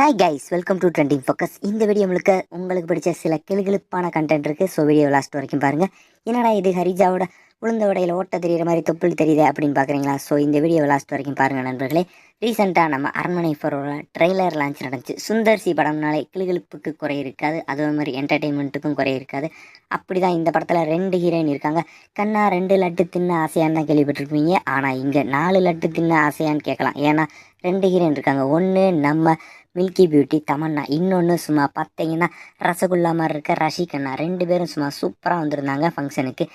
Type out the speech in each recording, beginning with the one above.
Hi guys welcome to trending focus இந்த video முழுக்க உங்களுக்கு பிடிச்ச சில கிளுகிழுப்பான கண்டென்ட் இருக்குது ஸோ வீடியோ லாஸ்ட் வரைக்கும் பாருங்கள் என்னடா இது ஹரிஜாவோட உளுந்த உடையில் ஓட்ட தெரியுற மாதிரி தொப்புள் தெரியுது அப்படின்னு பார்க்குறீங்களா ஸோ இந்த வீடியோ லாஸ்ட் வரைக்கும் பாருங்கள் நண்பர்களே. ரீசெண்டாக நம்ம அரண்மனை ஃபோரோட ட்ரெய்லர் லான்ச் நடந்துச்சு. சுந்தர் சி படம்னாலே கிளுகிழுப்புக்கு குறை இருக்காது. அதே மாதிரி என்டர்டெயின்மெண்ட்டுக்கும் குறை இருக்காது. அப்படி தான் இந்த படத்தில் ரெண்டு ஹீரோயின் இருக்காங்க. கண்ணா ரெண்டு லட்டு தின்ன ஆசையான்னு தான் கேள்விப்பட்டிருப்பீங்க. ஆனால் இங்கே நாலு லட்டு தின்ன ஆசையான்னு கேட்கலாம். ஏன்னா ரெண்டு ஹீரோயின் இருக்காங்க. ஒன்று நம்ம மில்கி பியூட்டி தமன்னா. இன்னொன்று சும்மா பார்த்தீங்கன்னா ரசகுல்லா மாதிரி இருக்க ரஷிகண்ணா ரெண்டு பேரும் சும்மா சூப்பராக வந்திருந்தாங்க ஃபங்க்ஷனுக்கு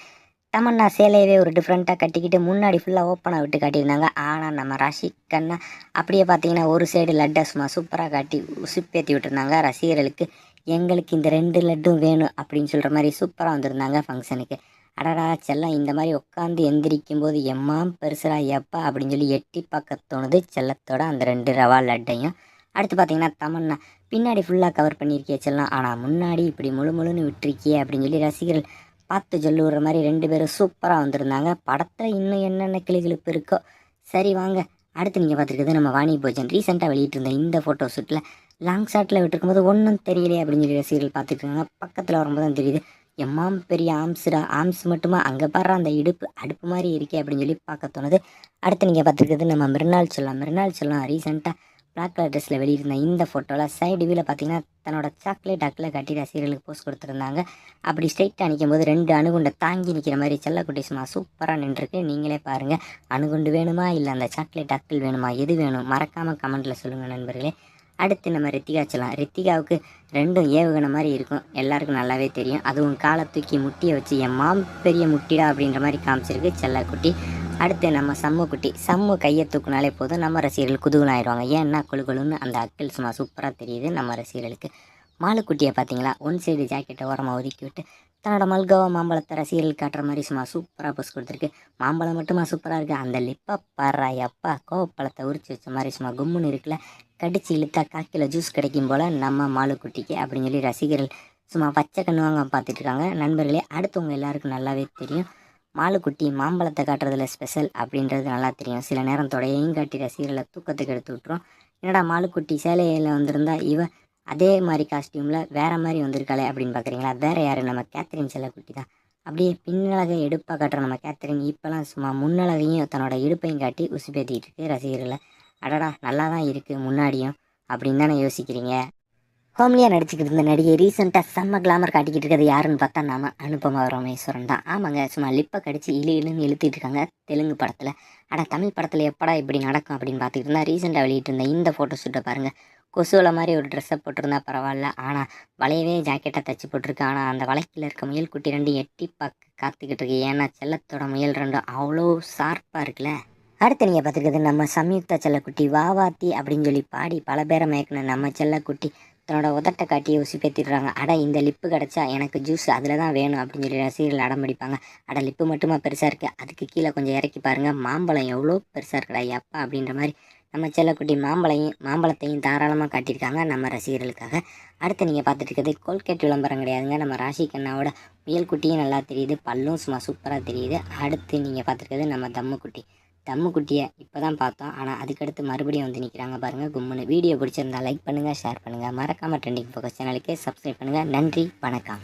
தமன்னா சேலையவே ஒரு டிஃப்ரெண்ட்டாக கட்டிக்கிட்டு முன்னாடி ஃபுல்லாக ஓப்பனாக விட்டு காட்டியிருந்தாங்க. ஆனால் நம்ம ரஷிகண்ணா அப்படியே பார்த்தீங்கன்னா ஒரு சைடு லட்டை சும்மா சூப்பராக காட்டி உசுப்பேற்றி விட்டுருந்தாங்க. ரசிகர்களுக்கு எங்களுக்கு இந்த ரெண்டு லட்டும் வேணும் அப்படின்னு சொல்கிற மாதிரி சூப்பராக வந்திருந்தாங்க ஃபங்க்ஷனுக்கு அடடா செல்லம் இந்த மாதிரி உட்காந்து எந்திரிக்கும் போது எம்மா பெருசுரா எப்பா? அப்படின்னு சொல்லி எட்டி பார்க்க தோணுது செல்லத்தோட அந்த ரெண்டு ரவா லட்டையும். அடுத்து பார்த்தீங்கன்னா தமன்னா பின்னாடி ஃபுல்லாக கவர் பண்ணியிருக்கிய செல்லம் ஆனால் முன்னாடி இப்படி முழு முழுன்னு விட்டுருக்கியே அப்படின்னு சொல்லி ரசிகர்கள் பார்த்து சொல்லுற மாதிரி ரெண்டு பேரும் சூப்பராக வந்திருந்தாங்க. படத்தில் இன்னும் என்னென்ன கிளிகளுப்பு இருக்கோ சரி வாங்க. அடுத்து நீங்கள் பார்த்துருக்குறது நம்ம வாணி போஜன். ரீசெண்டாக வெளியிட்டிருந்த இந்த ஃபோட்டோ ஷூட்டில் லாங் ஷாட்டில் விட்டுருக்கும்போது ஒன்றும் தெரியலையே அப்படின்னு சொல்லி ரசிகர்கள் பார்த்துருக்காங்க பக்கத்தில் வரும்போது தான் தெரியுது எம்மாம் பெரிய ஆம்ஸுடா ஆம்ஸ் மட்டுமா? அங்கே பாடுற அந்த இடுப்பு அடுப்பு மாதிரி இருக்கே அப்படின்னு சொல்லி பார்க்க தோணுது. அடுத்து நீங்கள் பார்த்துருக்குறது நம்ம மிருநாள் சொல்லலாம் மிருநாள் சொல்லலாம் ரீசெண்டாக பிளாக் கலர் ட்ரெஸ்ஸில் வெளியிருந்த இந்த ஃபோட்டோவில் சைடு வியூவில் பார்த்தீங்கன்னா தன்னோட சாக்லேட் அக்கில் கட்டி ரசிகர்களுக்கு போஸ்ட் கொடுத்துருந்தாங்க. அப்படி ஸ்ட்ரைட்டாக நிற்கும் போது ரெண்டு அணுகுண்டை தாங்கி நிற்கிற மாதிரி செல்லக்குட்டி சும்மா சூப்பராக நின்றுருக்கு. நீங்களே பாருங்கள் அணுகுண்டு வேணுமா? இல்லை அந்த சாக்லேட் அக்கில் வேணுமா? எது வேணும்? மறக்காமல் கமெண்ட்டில் சொல்லுங்கள் நண்பர்களே. அடுத்து நம்ம ரித்திகா சொல்லலாம். ரித்திகாவுக்கு ரெண்டும் ஏவுகணை மாதிரி இருக்கும். எல்லாருக்கும் நல்லாவே தெரியும். அதுவும் காலை தூக்கி முட்டியை வச்சு என் மாம் பெரிய முட்டிடா அப்படின்ற மாதிரி காமிச்சிருக்கு செல்லக்குட்டி. அடுத்து நம்ம சம்முக்குட்டி சம்மு கையை தூக்குனாலே போதும் நம்ம ரசிகர்கள் குதூகலம் ஆயிடுவாங்க ஏன்னா குழு குழுன்னு அந்த அக்கிள் சும்மா சூப்பராக தெரியுது நம்ம ரசிகர்களுக்கு. மாலுக்குட்டியை பார்த்தீங்களா? ஒன் சைடு ஜாக்கெட்டை ஓரமாக ஒதுக்கி விட்டு தன்னோட மல்கோவா மாம்பழத்தை ரசிகர்கள் காட்டுற மாதிரி சும்மா சூப்பராக பஸ் கொடுத்துருக்கு. மாம்பழம் மட்டுமா சூப்பராக இருக்குது அந்த லிப்பை பாடுறா எப்பா கோவப்பழத்தை உரிச்சு வச்ச மாதிரி சும்மா கும்முன்னு இருக்குல்ல கடிச்சு இழுத்தா காக்கில் ஜூஸ் கிடைக்கும் போல் நம்ம மாலுக்குட்டிக்கு அப்படின்னு சொல்லி ரசிகர்கள் சும்மா பச்சை கண்ணுவாங்க பார்த்துட்ருக்காங்க நண்பர்களே அடுத்தவங்க எல்லாருக்கும் நல்லாவே தெரியும். மாலுக்குட்டி மாம்பழத்தை காட்டுறதுல ஸ்பெஷல் அப்படின்றது நல்லா தெரியும். சில நேரம் தொடையையும் காட்டி ரசிகர்களை தூக்கத்துக்கு எடுத்து விட்ரும் என்னடா மாலுக்குட்டி சேலையில் வந்திருந்தா இவ அதே மாதிரி காஸ்டியூமில் வேறு மாதிரி வந்திருக்காளே அப்படின்னு பார்க்குறீங்களா வேறு யார்? நம்ம கேத்ரின் செல்லக்குட்டி தான். அப்படியே பின்னழகை எடுப்பாக காட்டுற நம்ம கேத்ரின் இப்போலாம் சும்மா முன்னழகையும் தன்னோட இடுப்பையும் காட்டி உசுப்பேற்றிக்கிட்டு இருக்கு ரசிகர்களை. அடடா நல்லா தான் இருக்குது முன்னாடியும் அப்படின்னு தானே யோசிக்கிறீங்க? ஹோம்லியாக நடிச்சுக்கிட்டு இருந்த நடிகை ரீசெண்டாக செம்ம கிளாமர் காட்டிக்கிட்டு இருக்கிறது யாருன்னு பார்த்தா நாம அனுபமா ரமேஸ்வரன் தான். ஆமாங்க சும்மா லிப்பை கடிச்சு இழு இழுன்னு இழுத்துட்டு இருக்காங்க தெலுங்கு படத்தில். ஆனால் தமிழ் படத்தில் எப்படா இப்படி நடக்கும் அப்படின்னு பார்த்துக்கிட்டு இருந்தால் ரீசெண்டாக வெளியிட்டு இருந்த இந்த ஃபோட்டோ ஷூட்டை பாருங்கள் கொசுவில் மாதிரி ஒரு ட்ரெஸ்ஸை போட்டிருந்தா பரவாயில்ல. ஆனால் வளையவே ஜாக்கெட்டை தச்சு போட்டிருக்கு. ஆனால் அந்த வளைக்கில் இருக்க முயல் குட்டி ரெண்டு எட்டி பார்க்க காத்துக்கிட்டு இருக்கு. ஏன்னா செல்லத்தோட முயல் ரெண்டும் அவ்வளோ ஷார்ப்பாக இருக்குல்ல. அடுத்து நீங்கள் பார்த்துருக்குது நம்ம சம்யுக்தா செல்லக்குட்டி வாவாத்தி அப்படின்னு சொல்லி பாடி பல பேரை மயக்கின நம்ம செல்லக்குட்டி. தன்னோட உதட்டை காட்டி ஊசி பேத்திடுறாங்க. அட இந்த லிப்பு கிடச்சா எனக்கு ஜூஸ் அதில் தான் வேணும் அப்படின்னு சொல்லி ரசிகர்கள் அடம் பிடிப்பாங்க. அட லிப்பு மட்டுமா பெருசாக இருக்குது அதுக்கு கீழே கொஞ்சம் இறக்கி பாருங்கள் மாம்பழம் எவ்வளோ பெருசாக இருக்குடா எப்பா அப்படின்ற மாதிரி நம்ம செல்லக்குட்டி மாம்பழையும் மாம்பழத்தையும் தாராளமாக காட்டியிருக்காங்க நம்ம ரசிகர்களுக்காக. அடுத்து நீங்கள் பார்த்துட்டு இருக்கிறது கோல்கேட் விளம்பரம் கிடையாதுங்க. நம்ம ராஷி கண்ணாவோட முயல் குட்டியும் நல்லா தெரியுது. பல்லும் சும்மா சூப்பராக தெரியுது. அடுத்து நீங்கள் பார்த்துருக்கிறது நம்ம தம்முக்குட்டி. தம்மு குட்டியை இப்போ தான் பார்த்தோம். ஆனால் அதுக்கடுத்து மறுபடியும் வந்து நிற்கிறாங்க பாருங்கள் கும்முன்னு. வீடியோ பிடிச்சிருந்தா லைக் பண்ணுங்கள் ஷேர் பண்ணுங்கள் மறக்காமல் ட்ரெண்டிங் ஃபோக்கஸ் சேனலுக்கு சப்ஸ்கிரைப் பண்ணுங்கள் நன்றி வணக்கம்.